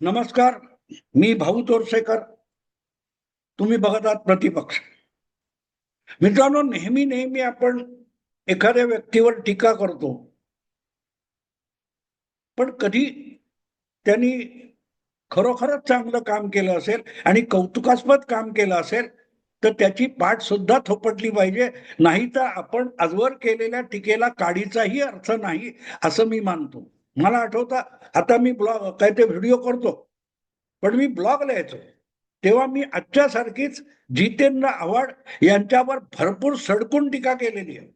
नमस्कार मी भाऊ तोरसेकर. तुम्ही बघत आहात प्रतिपक्ष. मित्रांनो नेहमी नेहमी आपण एखाद्या व्यक्तीवर टीका करतो. पण कधी त्यांनी खरोखरच चांगलं काम केलं असेल आणि कौतुकास्पद काम केलं असेल तर त्याची पाठ सुद्धा थोपटली पाहिजे. नाही तर आपण आजवर केलेल्या टीकेला काडीचाही अर्थ नाही असं मी मानतो. मला आठवतं आता मी ब्लॉग काय ते व्हिडिओ करतो. पण मी ब्लॉग लिहायचो. तेव्हा मी आजच्या सारखीच जितेंद्र आव्हाड यांच्यावर भरपूर सडकून टीका केलेली आहे.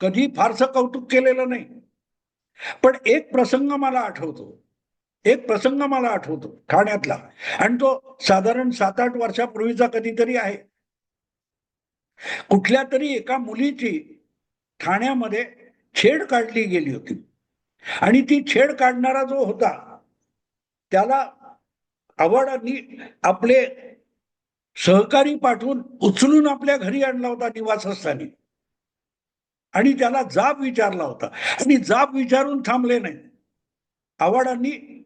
कधी फारसं कौतुक केलेलं नाही. पण एक प्रसंग मला आठवतो. एक प्रसंग मला आठवतो ठाण्यातला. आणि तो साधारण सात आठ वर्षापूर्वीचा कधीतरी आहे. कुठल्या तरी एका मुलीची ठाण्यामध्ये छेड काढली गेली होती. आणि ती छेड काढणारा जो होता त्याला आव्हाडांनी आपले सहकारी पाठवून उचलून आपल्या घरी आणला होता निवासस्थानी. आणि त्याला जाब विचारला होता. आणि जाब विचारून थांबले नाही. आव्हाडांनी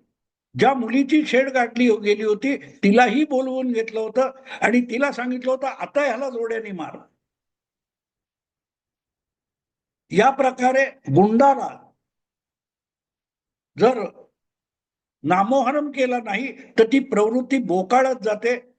ज्या मुलीची छेड गाठली हो- गेली होती तिलाही बोलवून घेतलं होतं आणि तिला सांगितलं होतं आता ह्याला जोड्याने मार. या प्रकारे गुंडाला जर नामोहरम केला नाही तर ती प्रवृत्ती बोकाळत जाते.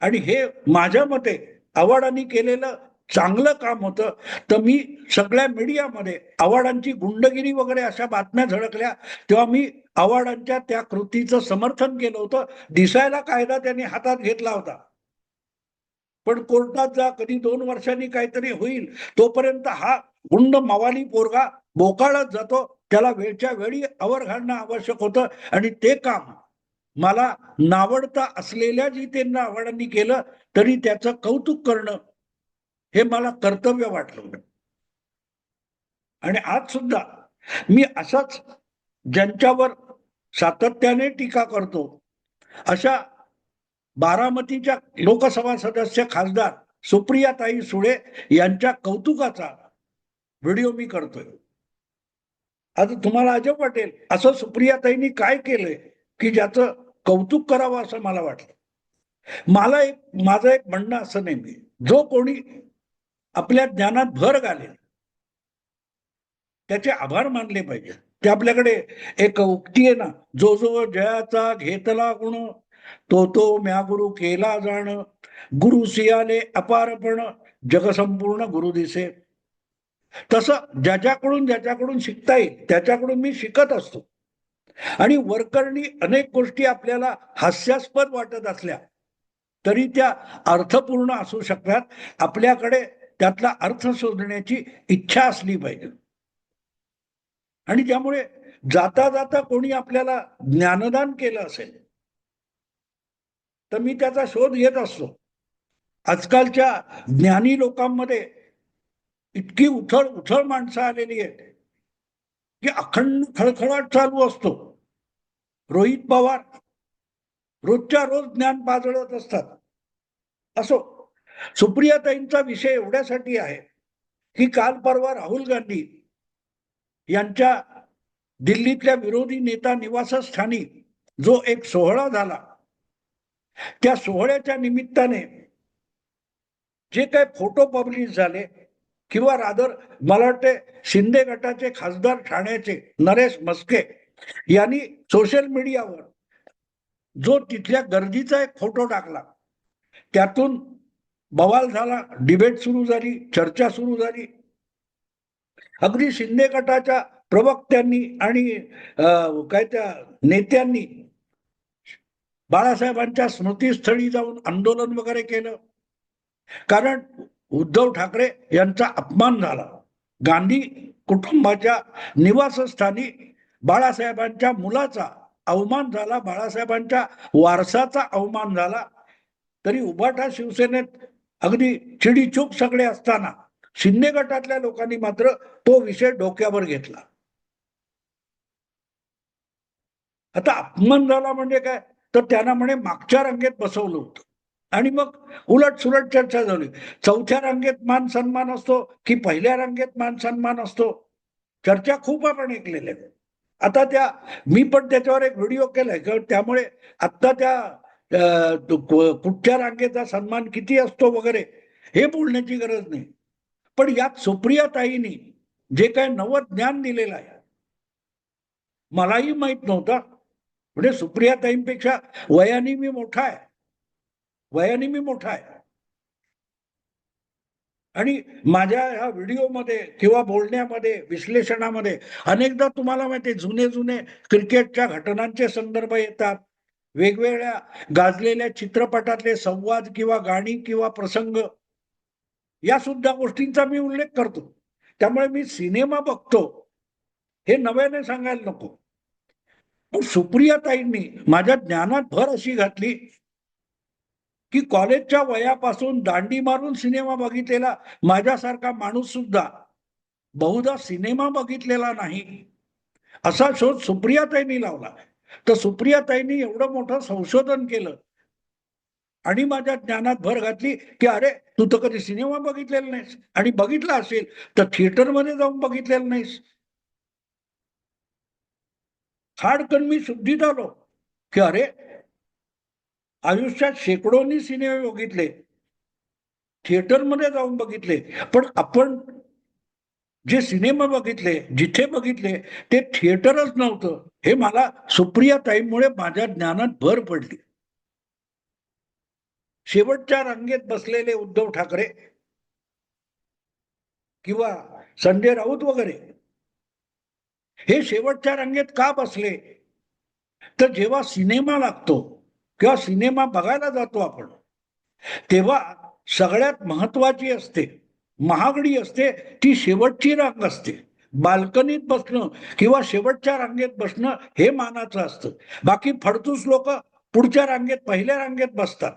आणि हे माझ्या मते आव्हाडांनी केलेलं चांगलं काम होतं. तर मी सगळ्या मीडियामध्ये आव्हाडांची गुंडगिरी वगैरे अशा बातम्या झळकल्या. तेव्हा मी आव्हाडांच्या त्या कृतीचं समर्थन केलं होतं. दिसायला कायदा त्यांनी हातात घेतला होता. पण कोर्टात जा कधी दोन वर्षांनी काहीतरी होईल तोपर्यंत हा गुंड मवाली पोरगा बोकाळत जातो. त्याला वेळच्या वेळी आवर घालणं आवश्यक होतं. आणि ते काम मला नावडता असलेल्या जितेंद्र आव्हाडांनी केलं तरी त्याचं कौतुक करणं हे मला कर्तव्य वाटलं आणि आज सुद्धा मी असाच ज्यांच्यावर सातत्याने टीका करतो अशा बारामतीच्या लोकसभा सदस्य खासदार सुप्रियाताई सुळे यांच्या कौतुकाचा व्हिडिओ मी करतोय. आता तुम्हाला अजब वाटेल. असं सुप्रियाताईंनी काय केलंय की ज्याचं कौतुक करावं असं मला वाटलं. मला एक माझं एक म्हणणं असं नेहमी जो कोणी आपल्या ज्ञानात भर घालेल त्याचे आभार मानले पाहिजे. ते आपल्याकडे एक उक्ती आहे ना जो जो जयाचा घेतला गुण तो तो म्या गुरु केला जाण. गुरु सियाले अपारपण जगसंपूर्ण गुरु दिसे. तसं ज्याच्याकडून ज्याच्याकडून शिकता येईल त्याच्याकडून मी शिकत असतो. आणि वरकरणी अनेक गोष्टी आपल्याला हास्यास्पद वाटत असल्या तरी त्या अर्थपूर्ण असू शकतात. आपल्याकडे त्यातला अर्थ शोधण्याची इच्छा असली पाहिजे. आणि त्यामुळे जाता जाता कोणी आपल्याला ज्ञानदान केलं असेल तर मी त्याचा शोध घेत असतो. आजकालच्या ज्ञानी लोकांमध्ये इतकी उथळ उथळ माणसं आलेली आहेत. की अखंड खळखळाट चालू असतो. रोहित पवार रोजच्या रोज ज्ञान पाजळत असतात. असो सुप्रियाताईंचा विषय एवढ्यासाठी आहे की काल परवा राहुल गांधी यांच्या दिल्लीतल्या विरोधी नेता निवासस्थानी जो एक सोहळा झाला त्या सोहळ्याच्या निमित्ताने जे काही फोटो पब्लिश झाले किंवा रादर मला वाटते शिंदे गटाचे खासदार ठाण्याचे नरेश मस्के यांनी सोशल मीडियावर जो तिथल्या गर्दीचा एक फोटो टाकला त्यातून बवाल झाला डिबेट सुरू झाली चर्चा सुरू झाली. अगदी शिंदे गटाच्या प्रवक्त्यांनी आणि काय त्या नेत्यांनी बाळासाहेबांच्या स्मृतीस्थळी जाऊन आंदोलन वगैरे केलं. कारण उद्धव ठाकरे यांचा अपमान झाला. गांधी कुटुंबाच्या निवासस्थानी बाळासाहेबांच्या मुलाचा अवमान झाला बाळासाहेबांच्या वारसाचा अवमान झाला. तरी उभाटा शिवसेनेत अगदी चिडीचूक सगळे असताना शिंदे गटातल्या लोकांनी मात्र तो विषय डोक्यावर घेतला. आता अपमान झाला म्हणजे काय? तर त्यांना म्हणे मागच्या रांगेत बसवलं होतं. आणि मग उलट सुलट चर्चा झाली. चौथ्या रांगेत मान सन्मान असतो की पहिल्या रांगेत मान सन्मान असतो? चर्चा खूप आपण ऐकलेल्या आता त्या मी पण त्याच्यावर एक व्हिडिओ केलाय कारण त्यामुळे आत्ता त्या कुठच्या रांगेचा सन्मान किती असतो वगैरे हे बोलण्याची गरज नाही. पण यात सुप्रिया ताईनी जे काय नवं ज्ञान दिलेलं आहे मलाही माहीत नव्हता. म्हणजे सुप्रिया ताईंपेक्षा वयाने मी मोठा आहे. वयाने मी मोठा आहे. आणि माझ्या ह्या व्हिडिओमध्ये किंवा बोलण्यामध्ये विश्लेषणामध्ये अनेकदा तुम्हाला माहिती जुने जुने क्रिकेटच्या घटनांचे संदर्भ येतात. वेगवेगळ्या गाजलेल्या चित्रपटातले संवाद किंवा गाणी किंवा प्रसंग या सुद्धा गोष्टींचा मी उल्लेख करतो. त्यामुळे मी सिनेमा बघतो. हे नव्याने सांगायला नको. पण सुप्रिया ताईंनी माझ्या ज्ञानात भर अशी घातली की कॉलेजच्या वयापासून दांडी मारून सिनेमा बघितलेला माझ्यासारखा माणूस सुद्धा बहुधा सिनेमा बघितलेला नाही. असा शोध सुप्रियाताईंनी लावला. तर सुप्रियाताईंनी एवढं मोठं संशोधन केलं. आणि माझ्या ज्ञानात भर घातली की अरे तू तर कधी सिनेमा बघितलेला नाहीस. आणि बघितला असेल तर थिएटरमध्ये जाऊन बघितलेलं नाहीस. खाडकन मी शुद्धीत आलो की अरे आयुष्यात शेकडोनी सिनेमे बघितले. थिएटरमध्ये जाऊन बघितले. पण आपण जे सिनेमा बघितले जिथे बघितले ते थिएटरच नव्हतं. हे मला सुप्रिया ताईमुळे माझ्या ज्ञानात भर पडली. शेवटच्या रांगेत बसलेले उद्धव ठाकरे किंवा संजय राऊत वगैरे हे शेवटच्या रांगेत का बसले? तर जेव्हा सिनेमा लागतो किंवा सिनेमा बघायला जातो आपण तेव्हा सगळ्यात महत्वाची असते महागडी असते ती शेवटची रांग असते. बाल्कनीत बसणं किंवा शेवटच्या रांगेत बसणं हे मानाचं असतं. बाकी फडतूस लोक पुढच्या रांगेत पहिल्या रांगेत बसतात.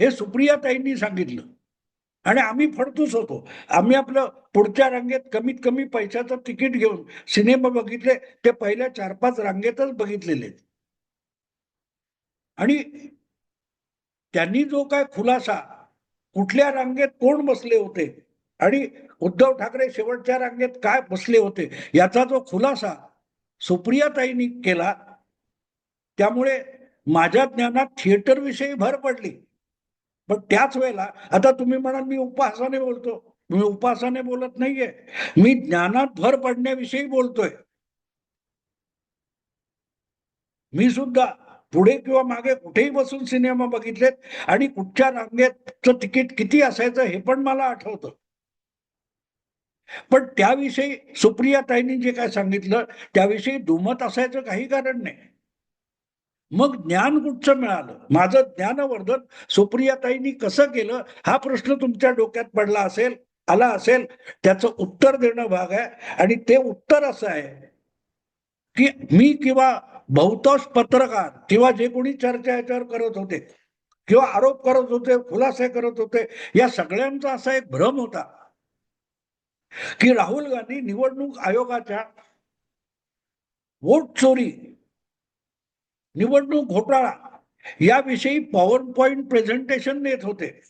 हे सुप्रिया ताईंनी सांगितलं. आणि आम्ही फडतूस होतो. आम्ही आपलं पुढच्या रांगेत कमीत कमी पैशाचं तिकीट घेऊन सिनेमा बघितले ते पहिल्या चार पाच रांगेतच बघितलेले आणि त्यांनी जो काय खुलासा कुठल्या रांगेत कोण बसले होते आणि उद्धव ठाकरे शेवटच्या रांगेत काय बसले होते याचा जो खुलासा सुप्रियाताईंनी केला त्यामुळे माझ्या ज्ञानात थिएटर विषयी भर पडली. पण त्याच वेळेला आता तुम्ही म्हणाल मी उपहासाने बोलतो मी उपहासाने बोलत नाहीये मी ज्ञानात भर पडण्याविषयी बोलतोय. मी सुद्धा पुढे किंवा मागे कुठेही बसून सिनेमा बघितलेत आणि कुठच्या रांगेतचं तिकीट किती असायचं हे पण मला आठवतं. पण त्याविषयी सुप्रिया ताईंनी जे काय सांगितलं त्याविषयी दुमत असायचं काही कारण नाही. मग ज्ञान कुठचं मिळालं? माझं ज्ञानवर्धन सुप्रियाताईंनी कसं केलं? हा प्रश्न तुमच्या डोक्यात पडला असेल आला असेल त्याचं उत्तर देणं भाग आहे. आणि ते उत्तर असं आहे की मी किंवा बहुतांश पत्रकार किंवा जे कोणी चर्चा याच्यावर करत होते किंवा आरोप करत होते खुलासे करत होते या सगळ्यांचा असा एक भ्रम होता. की राहुल गांधी निवडणूक आयोगाच्या वोट चोरी निवडणूक घोटाळा याविषयी पॉवर पॉइंट प्रेझेंटेशन देत होते.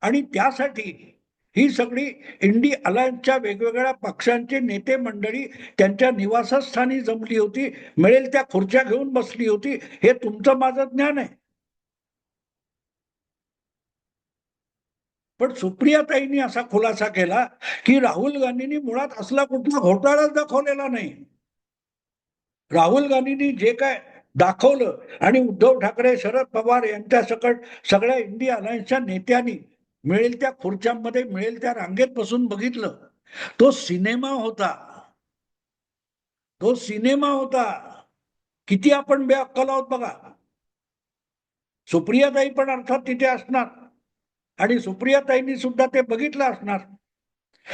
आणि त्यासाठी ही सगळी इंडी अलायन्सच्या वेगवेगळ्या पक्षांचे नेते मंडळी त्यांच्या निवासस्थानी जमली होती मिळेल त्या खुर्च्या घेऊन बसली होती हे तुमचं माझं ज्ञान आहे. पण सुप्रियाताईंनी असा खुलासा केला की राहुल गांधींनी मुळात असला कुठला घोटाळाच दाखवलेला नाही. राहुल गांधींनी जे काय दाखवलं आणि उद्धव ठाकरे शरद पवार यांच्या सकट सगळ्या इंडिया अलायन्सच्या नेत्यांनी मिळेल त्या खुर्च्यांमध्ये मिळेल त्या रांगेत बसून बघितलं. तो सिनेमा होता. तो सिनेमा होता. किती आपण बेअक्कल आहोत बघा. सुप्रियाताई पण अर्थात तिथे असणार. आणि सुप्रियाताईंनी सुद्धा ते बघितलं असणार.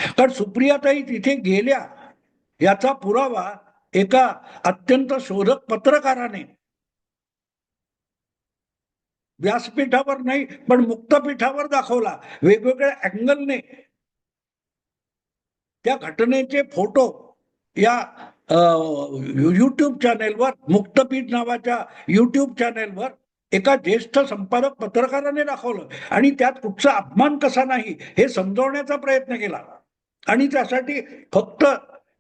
कारण सुप्रियाताई तिथे गेल्या. याचा पुरावा एका अत्यंत शोधक पत्रकाराने व्यासपीठावर नाही पण मुक्तपीठावर दाखवला. वेगवेगळ्या अँगलने. त्या घटनेचे फोटो या युट्यूब चॅनेलवर मुक्तपीठ नावाच्या युट्यूब चॅनेलवर एका ज्येष्ठ संपादक पत्रकाराने दाखवलं. आणि त्यात कुठचा अपमान कसा नाही हे समजवण्याचा प्रयत्न केला. आणि त्यासाठी फक्त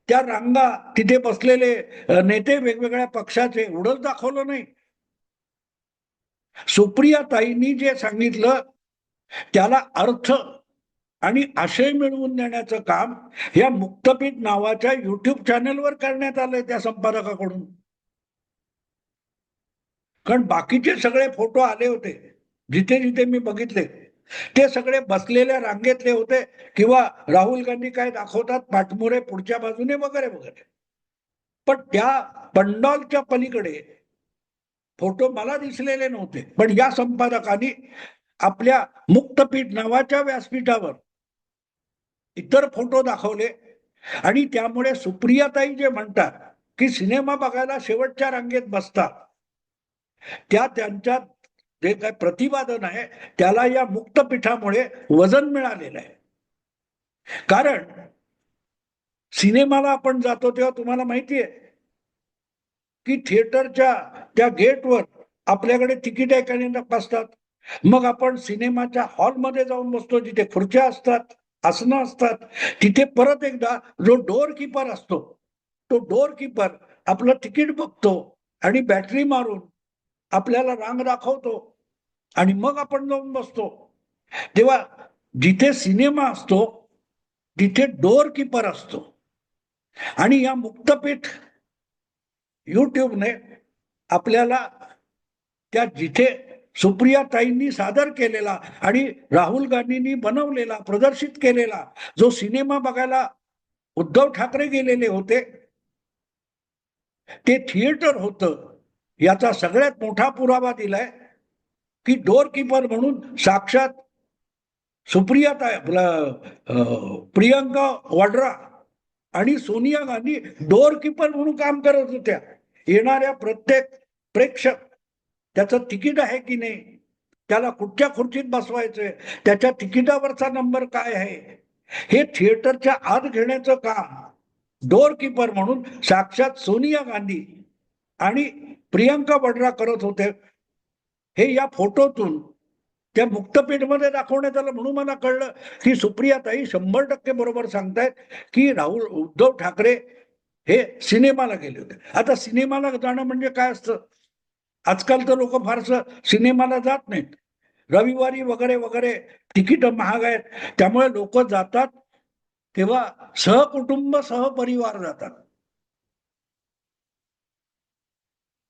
त्या रांगा तिथे बसलेले नेते वेगवेगळ्या पक्षाचे एवढंच दाखवलं नाही. सुप्रिया ताईंनी जे सांगितलं त्याला अर्थ आणि आशय मिळवून देण्याचं काम या मुक्तपीठ नावाच्या युट्यूब चॅनलवर करण्यात आलंय त्या संपादकाकडून. कारण बाकीचे सगळे फोटो आले होते जिथे जिथे मी बघितले ते सगळे बसलेल्या रांगेतले होते किंवा राहुल गांधी काय दाखवतात पाठमोरे पुढच्या बाजूने वगैरे वगैरे. पण त्या पंडॉलच्या पलीकडे फोटो मला दिसलेले नव्हते. पण या संपादकांनी आपल्या मुक्तपीठ नावाच्या व्यासपीठावर इतर फोटो दाखवले. आणि त्यामुळे सुप्रियाताई जे म्हणतात की सिनेमा बघायला शेवटच्या रांगेत बसतात. त्या त्यांच्या जे काय प्रतिपादन आहे त्याला या मुक्तपीठामुळे वजन मिळालेलं आहे. कारण सिनेमाला आपण जातो तेव्हा तुम्हाला माहिती आहे की थिएटरच्या त्या गेटवर आपल्याकडे तिकीट आहे बसतात. मग आपण सिनेमाच्या हॉलमध्ये जाऊन बसतो जिथे खुर्च्या असतात आसनं असतात. तिथे परत एकदा जो डोर किपर असतो तो डोर किपर आपलं तिकीट बघतो आणि बॅटरी मारून आपल्याला रांग दाखवतो आणि मग आपण जाऊन बसतो. तेव्हा जिथे सिनेमा असतो तिथे डोर किपर असतो. आणि या मुक्तपीठ यूट्यूबने आपल्याला त्या जिथे सुप्रिया ताईंनी सादर केलेला आणि राहुल गांधींनी बनवलेला प्रदर्शित केलेला जो सिनेमा बघायला उद्धव ठाकरे गेलेले होते ते थिएटर होतं याचा सगळ्यात मोठा पुरावा दिलाय की डोअरकीपर म्हणून साक्षात सुप्रिया ताई प्रियंका वाड्रा आणि सोनिया गांधी डोअरकीपर म्हणून काम करत होत्या. येणाऱ्या प्रत्येक प्रेक्षक त्याचं तिकीट आहे की नाही? त्याला कुठच्या खुर्चीत बसवायचंय? त्याच्या तिकिटावरचा नंबर काय आहे? हे थिएटरच्या आत घेण्याचं काम डोर किपर म्हणून साक्षात सोनिया गांधी आणि प्रियंका वड्रा करत होते. हे या फोटोतून त्या मुक्तपीठमध्ये दाखवण्यात आलं म्हणून मला कळलं की सुप्रिया ताई शंभर टक्के बरोबर सांगतायत की राहुल उद्धव ठाकरे हे सिनेमाला गेले होते. आता सिनेमाला जाणं म्हणजे काय असतं? आजकाल तर लोक फारसं सिनेमाला जात नाहीत. रविवारी वगैरे वगैरे तिकीट महाग आहेत. त्यामुळे लोक जातात तेव्हा सहकुटुंब सहपरिवार जातात.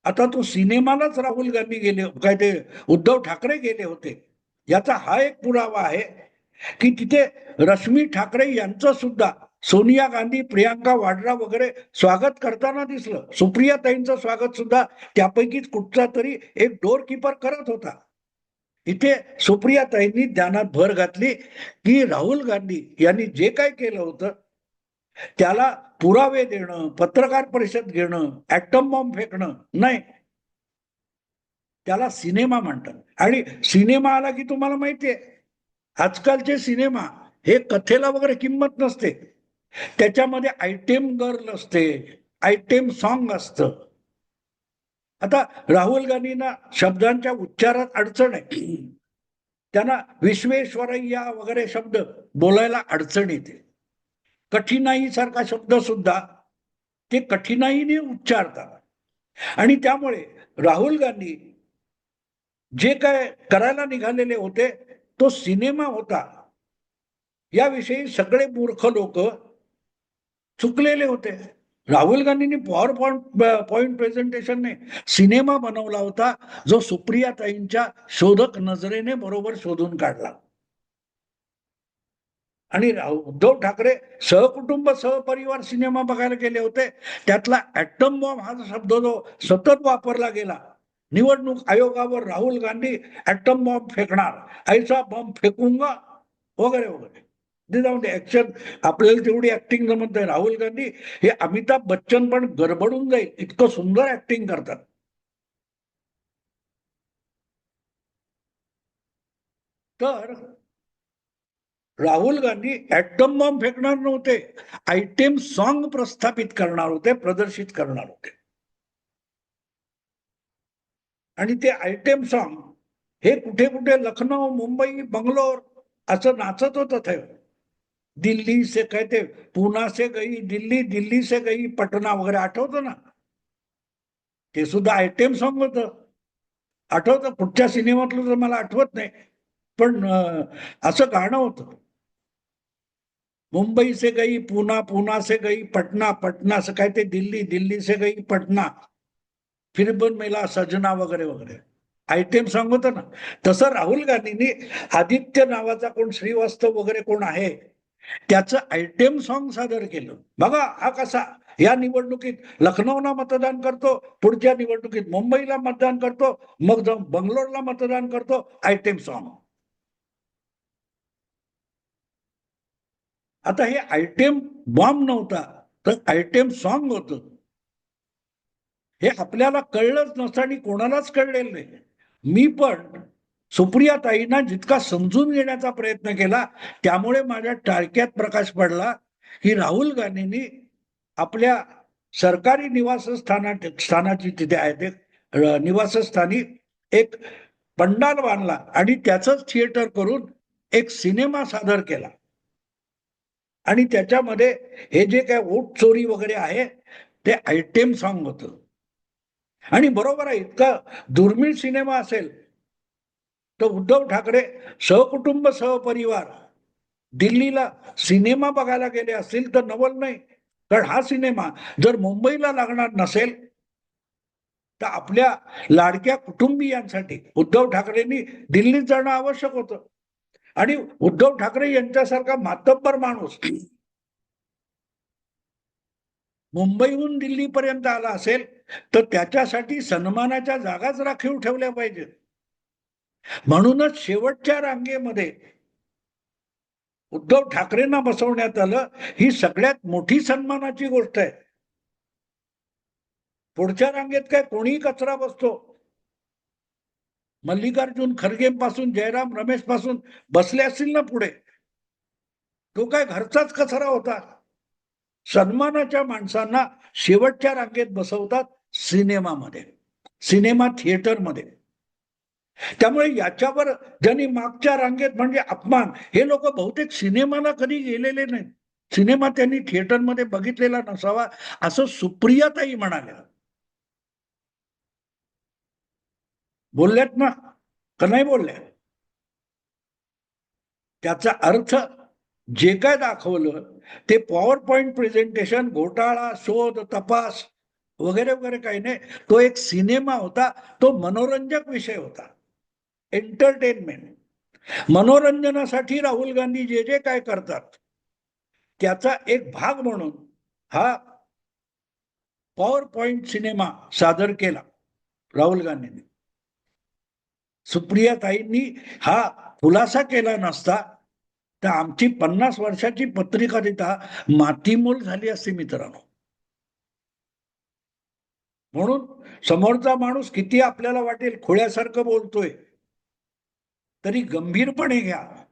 आता तो सिनेमालाच राहुल गांधी गेले काय ते उद्धव ठाकरे गेले होते. याचा हा एक पुरावा आहे की तिथे रश्मी ठाकरे यांचं सुद्धा सोनिया गांधी प्रियांका वाड्रा वगैरे स्वागत करताना दिसलं. सुप्रिया ताईंचं स्वागत सुद्धा त्यापैकीच कुठचा तरी एक डोर किपर करत होता. इथे सुप्रिया ताईंनी ध्यानात भर घातली की राहुल गांधी यांनी जे काय केलं होतं त्याला पुरावे देणं पत्रकार परिषद घेणं ऍटम बॉम्ब फेकणं नाही. त्याला सिनेमा म्हणतात. आणि सिनेमा आला की तुम्हाला माहितीये आजकालचे सिनेमा हे कथेला वगैरे किंमत नसते. त्याच्यामध्ये आयटेम गर्ल असते आयटेम सॉन्ग असतं. आता राहुल गांधींना शब्दांच्या उच्चारात अडचण आहे. त्यांना विश्वेश्वरय्या वगैरे शब्द बोलायला अडचण येते. कठीणाई सारखा शब्द सुद्धा ते कठीणाईने उच्चारतात. आणि त्यामुळे राहुल गांधी जे काय करायला निघालेले होते तो सिनेमा होता. याविषयी सगळे मूर्ख लोक चुकलेले होते. राहुल गांधींनी पॉवर पॉईंट पॉईंट प्रेझेंटेशनने सिनेमा बनवला होता जो सुप्रिया ताईंच्या शोधक नजरेने बरोबर शोधून काढला. आणि राहु- उद्धव ठाकरे सहकुटुंब सहपरिवार सिनेमा बघायला गेले होते. त्यातला ऍटम बॉम्ब हा शब्द जो सतत वापरला गेला. निवडणूक आयोगावर राहुल गांधी ऍटम बॉम्ब फेकणार ऐसा बॉम्ब फेकूंगा वगैरे वगैरे. जाऊन दे ऍक्शन आपल्याला तेवढी ऍक्टिंग जमत नाही. राहुल गांधी हे अमिताभ बच्चन पण गडबडून जाईल. इतकं सुंदर ऍक्टिंग करतात. तर राहुल गांधी ऍटम बॉम्ब फेकणार नव्हते. आयटेम सॉन्ग प्रस्थापित करणार होते प्रदर्शित करणार होते. आणि ते आयटेम सॉन्ग हे कुठे कुठे लखनौ मुंबई बंगलोर असं नाचत होतं थेव दिल्ली से कहते ते से गई दिल्ली दिल्ली से गई पटना वगैरे आठवतं ना? ते सुद्धा आयटेम सॉंग होतं आठवतं? पुढच्या सिनेमातलं तर मला आठवत नाही. पण असं गाणं होतं. मुंबई से गई पुना पुना से गई पटना पटना से काय ते दिल्ली दिल्ली से गई पटना. फिर बन मेला सजना वगैरे वगैरे. आयटेम सांग होतं ना. तसं राहुल गांधींनी आदित्य नावाचा कोण श्रीवास्तव वगैरे कोण आहे त्याचं आयटेम सॉन्ग सादर केलं. बघा हा कसा या निवडणुकीत लखनौला मतदान करतो पुढच्या निवडणुकीत मुंबईला मतदान करतो मग जाऊन बंगलोरला मतदान करतो आयटेम सॉन्ग आता हे आयटेम बॉम्ब नव्हता तर आयटेम सॉन्ग होतं. हे आपल्याला कळलंच नसतं आणि कोणालाच कळलेलं नाही. मी पण सुप्रियाताईंना जितका समजून घेण्याचा प्रयत्न केला त्यामुळे माझ्या टाळक्यात प्रकाश पडला की राहुल गांधींनी आपल्या सरकारी निवासस्थाना स्थानाची तिथे आहे ते निवासस्थानी एक पंडाल बांधला आणि त्याचंच थिएटर करून एक सिनेमा सादर केला. आणि त्याच्यामध्ये हे जे काय वोट चोरी वगैरे आहे ते आयटेम सॉन्ग होतं. आणि बरोबर आहे इतका दुर्मिळ सिनेमा असेल तर उद्धव ठाकरे सहकुटुंब सहपरिवार. दिल्लीला सिनेमा बघायला गेले असतील तर नवल नाही. कारण हा सिनेमा जर मुंबईला लागणार नसेल तर आपल्या लाडक्या कुटुंबियांसाठी उद्धव ठाकरेंनी दिल्लीत जाणं आवश्यक होतं. आणि उद्धव ठाकरे यांच्यासारखा मातब्बर माणूस मुंबईहून दिल्लीपर्यंत आला असेल तर त्याच्यासाठी सन्मानाच्या जागाच राखीव ठेवल्या पाहिजेत. म्हणूनच शेवटच्या रांगेमध्ये उद्धव ठाकरेंना बसवण्यात आलं ही सगळ्यात मोठी सन्मानाची गोष्ट आहे. पुढच्या रांगेत काय कोणीही कचरा बसतो? मल्लिकार्जुन खरगे पासून जयराम रमेशपासून बसले असतील ना पुढे? तो काय घरचाच कचरा होता? सन्मानाच्या माणसांना शेवटच्या रांगेत बसवतात सिनेमामध्ये सिनेमा थिएटरमध्ये. त्यामुळे याच्यावर ज्यांनी मागच्या रांगेत म्हणजे अपमान हे लोक बहुतेक सिनेमाला कधी गेलेले नाही सिनेमा त्यांनी थिएटरमध्ये बघितलेला नसावा असं सुप्रियाताई म्हणाल्या. बोलल्यात ना? का नाही बोलल्या? त्याचा अर्थ जे काय दाखवलं ते पॉवर पॉइंट प्रेझेंटेशन घोटाळा शोध तपास वगैरे वगैरे काही नाही. तो एक सिनेमा होता तो मनोरंजक विषय होता. एंटरटेनमेंट. मनोरंजनासाठी राहुल गांधी जे जे काय करतात त्याचा एक भाग म्हणून हा पॉवर पॉइंट सिनेमा सादर केला राहुल गांधींनी. सुप्रिया ताईंनी हा खुलासा केला नसता तर आमची पन्नास वर्षाची पत्रिका देता मातीमोल झाली असती मित्रांनो. म्हणून समोरचा माणूस किती आपल्याला वाटेल खोळ्यासारखं बोलतोय. तरी गंभीरपणे घ्या.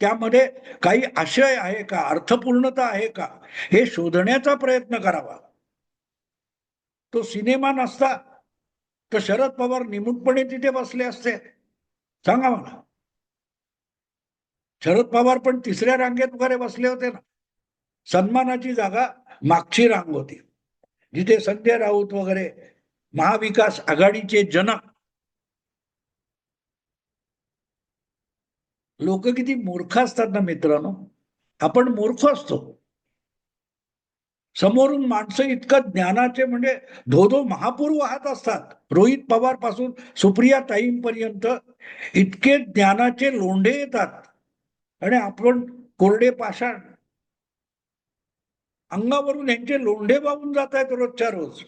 त्यामध्ये काही आशय आहे का? अर्थपूर्णता आहे का? हे शोधण्याचा प्रयत्न करावा. तो सिनेमा नसता तर शरद पवार निमूटपणे तिथे बसले असते. सांगा मला. शरद पवार पण तिसऱ्या रांगेत वगैरे बसले होते ना? सन्मानाची जागा मागची रांग होती. जिथे संजय राऊत वगैरे महाविकास आघाडीचे जनक लोक किती मूर्ख असतात ना मित्रांनो? आपण मूर्ख असतो. समोरून माणसं इतकं ज्ञानाचे म्हणजे धोधो महापूर वाहत असतात. रोहित पवारपासून सुप्रिया ताईंपर्यंत इतके ज्ञानाचे लोंढे येतात. आणि आपण कोरडे पाषाण. अंगावरून यांचे लोंढे वाहून जात आहेत रोजच्या रोज.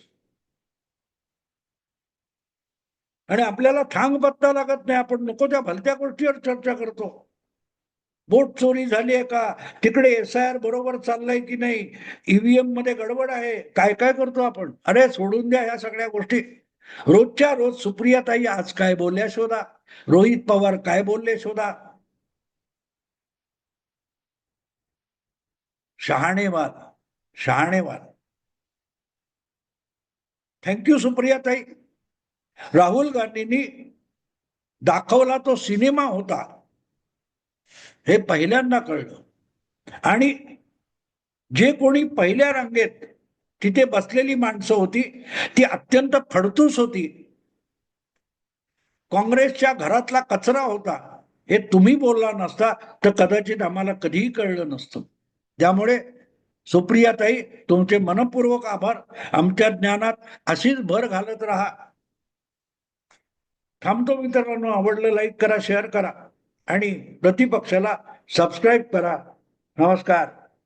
आणि आपल्याला थांग पत्ता लागत नाही आपण नको त्या भलत्या गोष्टीवर चर्चा करतो. बोट चोरी झाली आहे का? तिकडे एस आय आर बरोबर चाललंय की नाही? ईव्हीएममध्ये गडबड आहे. काय काय करतो आपण? अरे सोडून द्या ह्या सगळ्या गोष्टी. रोजच्या रोज सुप्रिया ताई आज काय बोलल्या शोधा? रोहित पवार काय बोलले शोधा? शहाणेवाद शहाणेवाद. थँक्यू सुप्रिया ताई राहुल गांधींनी दाखवला तो सिनेमा होता. हे पहिल्यांदा कळलं. आणि जे कोणी पहिल्या रांगेत तिथे बसलेली माणसं होती ती अत्यंत फडतूस होती. काँग्रेसच्या घरातला कचरा होता. हे तुम्ही बोलला नसता तर कदाचित आम्हाला कधीही कळलं नसतं. त्यामुळे सुप्रियाताई तुमचे मनपूर्वक आभार. आमच्या ज्ञानात अशीच भर घालत राहा. थांबतो मित्रांनो आवडलं लाईक करा शेअर करा आणि प्रतिपक्षाला सबस्क्राईब करा. नमस्कार.